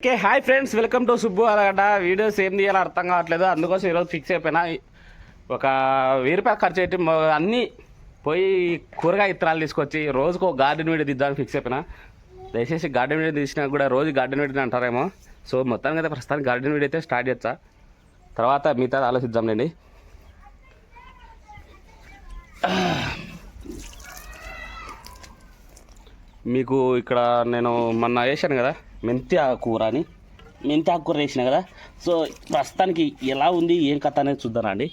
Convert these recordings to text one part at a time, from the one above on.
Okay hi friends welcome to Subbu అలాగట videos ఏం తీయాలో అర్థం కావట్లేదు. అందుకోసం ఈరోజు ఫిక్స్ అయిపోయినా. ఒక వెయ్యి రూపాయలు ఖర్చు పెట్టి అన్నీ పోయి కూరగాయ ఇత్తనాలు తీసుకొచ్చి రోజుకు ఒక గార్డెన్ వీడియో తీద్దామని ఫిక్స్ అయిపోయినా. దయచేసి గార్డెన్ వీడియో తీసినా కూడా రోజు గార్డెన్ వీడియో అంటారేమో. సో మొత్తానికి అయితే ప్రస్తుతానికి గార్డెన్ వీడియో అయితే స్టార్ట్ చేస్తా తర్వాత మిగతా ఆలోచిద్దాంలేండి మీకు ఇక్కడ నేను మొన్న వేసాను కదా. మెంతి కూర అని. మెంతి ఆకుకూర వేసిన కదా. సో ప్రస్తుతానికి ఎలా ఉంది ఏం కథ అనేది చూద్దానండి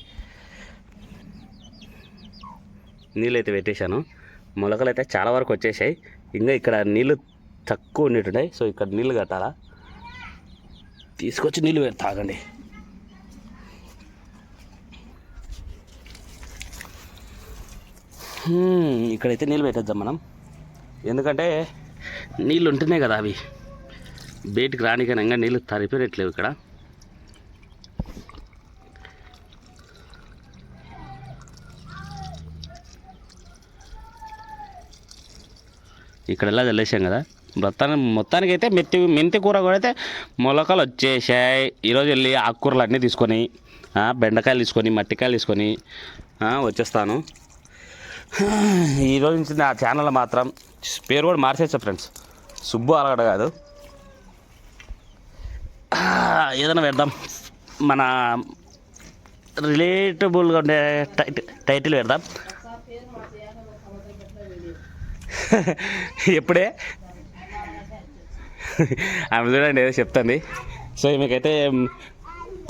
నీళ్ళు అయితే పెట్టేశాను. మొలకలు అయితే చాలా వరకు వచ్చేసాయి. ఇంకా ఇక్కడ నీళ్ళు తక్కువ ఉండేటున్నాయి. సో ఇక్కడ నీళ్ళు కట్టాలా? తీసుకొచ్చి నీళ్ళు పెడతా తాగండి ఇక్కడైతే నీళ్ళు పెట్టేద్దాం మనం. ఎందుకంటే నీళ్ళు ఉంటున్నాయి కదా అవి. బయటికి రానికనంగా నీళ్ళు తరిపినట్లేవు ఇక్కడ. ఇక్కడ ఎలా చల్లేసాం కదా? మొత్తానికి మొత్తానికి అయితే మెత్తి మెంతి కూర కూడా అయితే మొలకలు వచ్చేసాయి. ఈరోజు వెళ్ళి ఆకుకూరలు అన్నీ తీసుకొని బెండకాయలు తీసుకొని మట్టికాయలు తీసుకొని వచ్చేస్తాను. ఈరోజు నుంచి నా ఛానల్ మాత్రం పేరు కూడా మార్చేస్తా ఫ్రెండ్స్. సుబ్బు అలగడ కాదు. ఏదైనా పెడదాం మన రిలేటబుల్గా ఉండే టైటిల్ టైటిల్ పెడదాం ఎప్పుడే? ఆమె చూడండి ఏదో చెప్తుంది. సో మీకైతే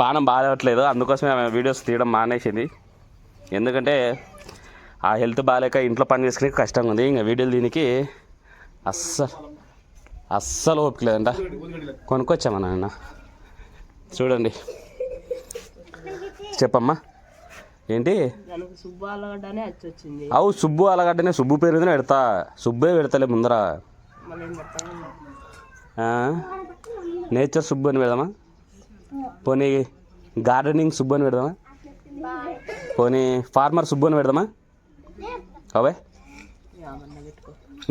పానం బాగట్లేదు అందుకోసమే ఆమె వీడియోస్ తీయడం మానేసింది. ఎందుకంటే ఆ హెల్త్ బాగాలేక ఇంట్లో పని చేసుకునే కష్టంగా ఉంది ఇంకా వీడియోలు దీనికి అస్సలు అస్సలు ఓపిక లేదంట. కొనుక్కొచ్చామా నాన్న చూడండి. చెప్పమ్మా. ఏంటి? అవు సుబ్బు అలాగంటేనే సుబ్బు పేరు పెడతా. సుబ్బే పెడతలే ముందర. నేచర్ సుబ్బు అని పెడదామా? పోనీ గార్డెనింగ్ సుబ్బు అని పెడదామా? పోనీ ఫార్మర్ సుబ్బు అని పెడదామా? అవే.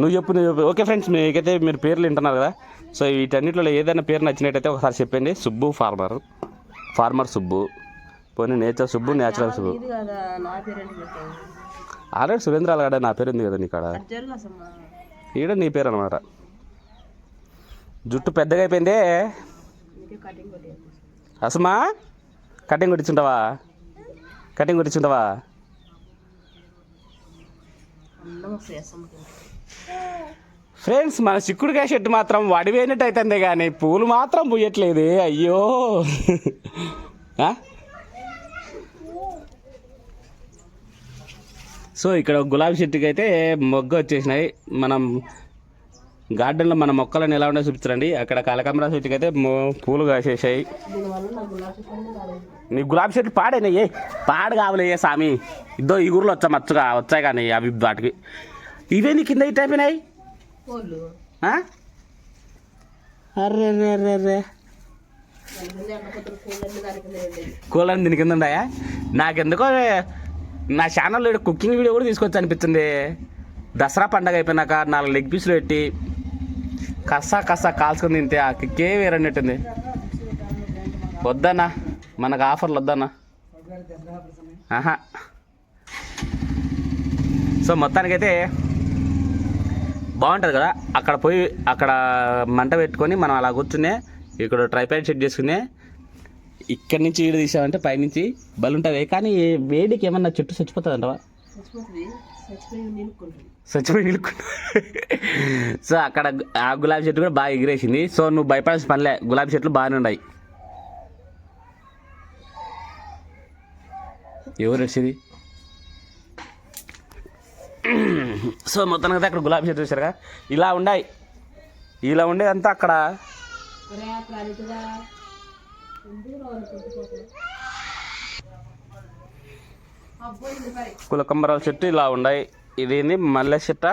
నువ్వు చెప్పు నువ్వు చెప్పు. ఓకే ఫ్రెండ్స్ మీకైతే మీరు పేర్లు వింటున్నారు కదా. సో వీటన్నిటిలో ఏదైనా పేరు నచ్చినట్టయితే ఒకసారి చెప్పండి. సుబ్బు ఫార్మర్. ఫార్మర్ సుబ్బు. పోనీ నేచర్ సుబ్బు నేచురల్ సుబ్బు. నా ఆల్రెడీ సురేంద్ర అలాగడ నా పేరు ఉంది కదా నీకాడ. జరుగు అసమ్మా ఈడ నీ పేరు అనమాట జుట్టు పెద్దగా అయిపోయిందే. అసమా? కటింగ్ కొట్టించుంటావా? కటింగ్ కొట్టించుంటావా? ఫ్రెండ్స్ మన చిక్కుడుకాయ చెట్టు మాత్రం వడిపోయినట్టు అవుతుంది కానీ పూలు మాత్రం పూయట్లేదు అయ్యో. సో ఇక్కడ గులాబీ చెట్టుకి అయితే మొగ్గ వచ్చేసినాయి మనం గార్డెన్లో మన మొక్కలను ఎలా ఉన్నాయో చూపించరండి. అక్కడ కలకమరా చెట్టుకి అయితే పూలు కాసేసాయి. నీ గులాబీ చెట్లు పాడైనాయి. పాడు కావలే సామి ఇద్దో ఈ ఊర్లో వచ్చా మచ్చుగా వచ్చాయి కానీ అవి వాటికి. ఇవే నీ కింద ఇట్ అయిపోయినాయి? అర్రే రే రే రే. కూలని దీని కింద ఉన్నాయా? నాకెందుకో నా ఛానల్లో కుకింగ్ వీడియో కూడా తీసుకొచ్చి అనిపించింది దసరా పండగ అయిపోయినాక నాలుగు లెగ్ పీసులు పెట్టి కసా కసా కాల్చుకుని తింటే ఆ కిక్కే వేరన్నట్టుంది వద్దన్నా మనకు ఆఫర్లు వద్దన్నా. ఆహా. సో మొత్తానికైతే బాగుంటుంది కదా. అక్కడ పోయి అక్కడ మంట పెట్టుకొని మనం అలా కూర్చునే ఇక్కడ ట్రైపాడ్ సెట్ చేసుకునే ఇక్కడి నుంచి వీడు తీసామంటే పైనుంచి బలుంటుంది కానీ వేడికి ఏమన్నా చెట్టు చచ్చిపోతుంది అంటవా చచ్చిపోయి నిలుక్కుంటుంది సో అక్కడ ఆ గులాబీ చెట్టు కూడా బాగా ఎగిరేసింది. సో నువ్వు భయపడాల్సిన పనిలే గులాబీ చెట్లు బాగానే ఉన్నాయి. ఎవరు వచ్చింది? సో మొత్తానికి అయితే అక్కడ గులాబీ చెట్టు చూసారుగా ఇలా ఉన్నాయి. ఇలా ఉండేదంతా అక్కడ. కులకంబరాల చెట్టు ఇలా ఉన్నాయి ఇది మల్లె చెట్ట.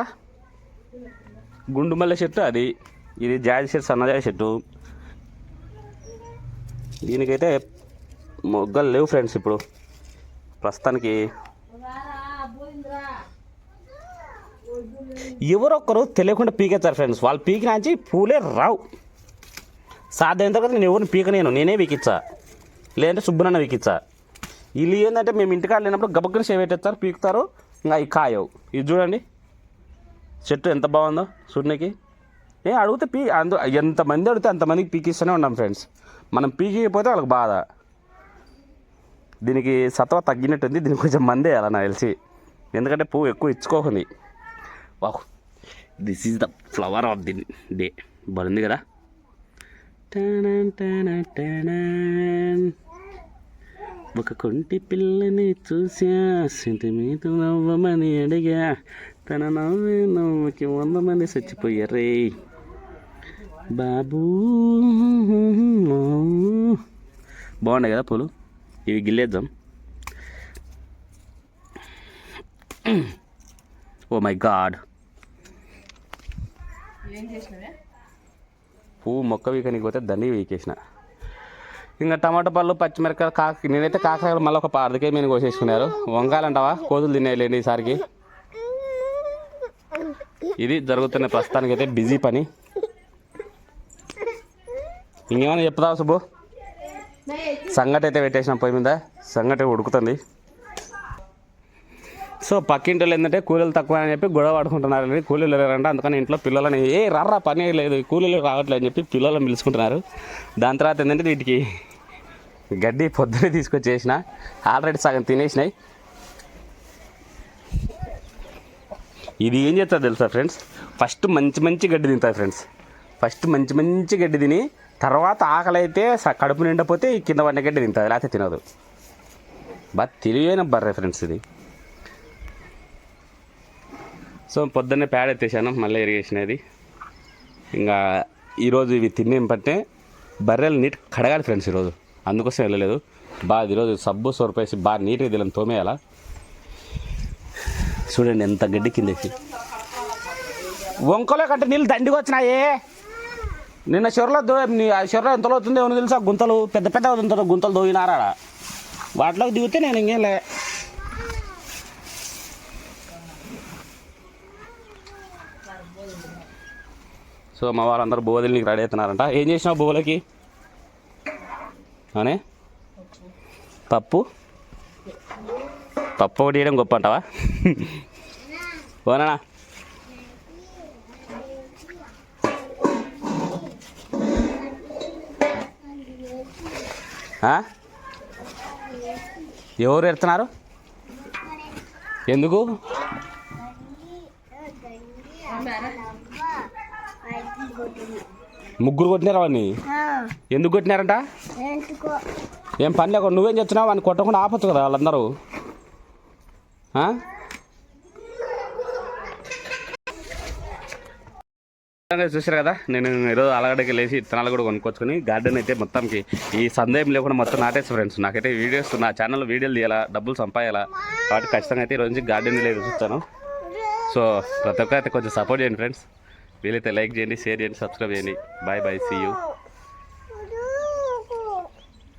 గుండు మల్లె చెట్టు అది. ఇది జాజి చెట్టు సన్నజాజి చెట్టు. దీనికైతే మొగ్గలు లేవు ఫ్రెండ్స్ ఇప్పుడు. ప్రస్తుతానికి. ఎవరొక్కరు తెలియకుండా పీకేస్తారు ఫ్రెండ్స్. వాళ్ళు పీకినాంచి పూలే రావు. సాధ్యమైన తర్వాత నేను ఎవరిని పీకనేను నేనే పీకిచ్చా లేదంటే సుబ్బునన్న పీకిచ్చా వీళ్ళు ఏంటంటే మేము ఇంటికాడ లేనప్పుడు గబక్కన సేవ పెట్టేస్తారు పీకుతారు ఇంకా అవి కాయవు. ఇది చూడండి. చెట్టు ఎంత బాగుందో చూడడానికి ఏ అడిగితే పీ అందు ఎంతమంది అడిగితే అంతమందికి పీకిస్తూనే ఉన్నాం ఫ్రెండ్స్ మనం పీకిపోతే వాళ్ళకి బాధ. దీనికి సత్వ తగ్గినట్టుంది దీనికి కొంచెం మందే అలా నాకు తెలిసి. ఎందుకంటే పువ్వు ఎక్కువ ఇచ్చుకోకుంది. వాహ్ this is the flower of the day బాగుంది కదా. ఒక కొంటి పిల్లని చూసా సెంటిమీటర్ నవ్వమని అడిగా. తన నవ్వే నవ్వుకి వంద మంది చచ్చిపోయారే బాబూ బాగున్నాయి కదా పూలు? ఇవి గిల్లేద్దాం. Oh my God. పువ్వు మొక్క వీకనికి పోతే దండి వీకేసిన. ఇంకా టమాటా పళ్ళు పచ్చిమిరపకాయలు కాక నేనైతే కాకరకాయలు మళ్ళీ ఒక పార్దకే మీద కోసేసుకున్నారు. వంకాయలంటావా కోతులు తినేయలేండి ఈసారికి. ఇది జరుగుతున్న ప్రస్తుతానికి అయితే బిజీ పని. ఇంకేమైనా చెప్తావా సుబ్బు? సంగటి అయితే పెట్టేసిన పొయ్యి మీద. సంగటి ఉడుకుతుంది. సో పక్కింటి వాళ్ళు ఏంటంటే కూలీలు తక్కువ అని చెప్పి గొడవ పడుకుంటున్నారు కూలీలు లేరంటే. అందుకని ఇంట్లో పిల్లలని ఏ రర్రా పని లేదు. కూలీలు రావట్లేదు అని చెప్పి పిల్లలను పిలుచుకుంటున్నారు. దాని తర్వాత ఏంటంటే వీటికి గడ్డి పొద్దునే తీసుకొచ్చేసిన. ఆల్రెడీ సగం తినేసినాయి. ఇది ఏం చేస్తుంది తెలుసా ఫ్రెండ్స్? ఫస్ట్ మంచి మంచి గడ్డి తింటుంది ఫ్రెండ్స్. ఫస్ట్ మంచి మంచి గడ్డి తిని తర్వాత ఆకలి అయితే కడుపు నిండపోతే ఈ కింద పడిన గడ్డి తింటుంది లేకపోతే తినదు. బాగా తెలివైన బర్రె ఫ్రెండ్స్ ఇది. సో పొద్దున్నే ప్యాడ్ ఎత్తేసాను మళ్ళీ అది ఇంకా ఈరోజు ఇవి తినేంపంటే బర్రెలు నీట్ కడగాలి ఫ్రెండ్స్ ఈరోజు. అందుకోసం వెళ్ళలేదు. బాగా ఈరోజు సబ్బు సొరపేసి బాగా నీట్గా దీని తోమేయాలా? చూడండి ఎంత గడ్డి కిందేసి వంకలో కంటే నీళ్ళు దండిగా వచ్చినాయే. నిన్న చెరలో దో నీ- ఆ చెరులో ఎంతలో అవుతుందో ఏమో తెలుసా? గుంతలు పెద్ద పెద్ద గుంతలు గుంతలు దోయినారా వాటిలోకి దిగితే నేను ఇంకేం లే సో మా వాళ్ళందరూ బోధలు నీకు రెడీ అవుతున్నారంట. ఏం చేసినావు బోలకి? అనే పప్పు? పప్పు ఒకటి వేయడం గొప్ప అంటావా? ఓనా ఎవరు ఎడుతున్నారు? ఎందుకు? ముగ్గురు కొట్టినారు వాడిని ఎందుకు కొట్టినారంట? ఏం పని లేకుండా నువ్వేం చెప్తున్నావు వాడిని కొట్టకుండా ఆపొచ్చు కదా వాళ్ళందరూ. చూసారు కదా? నేను ఈరోజు అలగడకి లేచి ఇత్తనాలు కూడా కొనుక్కొచ్చుకొని గార్డెన్ అయితే మొత్తంకి ఈ సందేహం లేకుండా మొత్తం నాటేసి ఫ్రెండ్స్. నాకైతే వీడియోస్ నా ఛానల్లో వీడియోలు తీయాలా డబ్బులు సంపాయాలా కాబట్టి ఖచ్చితంగా అయితే ఈరోజు నుంచి గార్డెన్ లేదు చూస్తాను. సో ప్రతి ఒక్కరు అయితే కొంచెం సపోర్ట్ చేయండి ఫ్రెండ్స్. వీలైతే లైక్ చేయండి షేర్ చేయండి సబ్స్క్రైబ్ చేయండి. Bye bye see you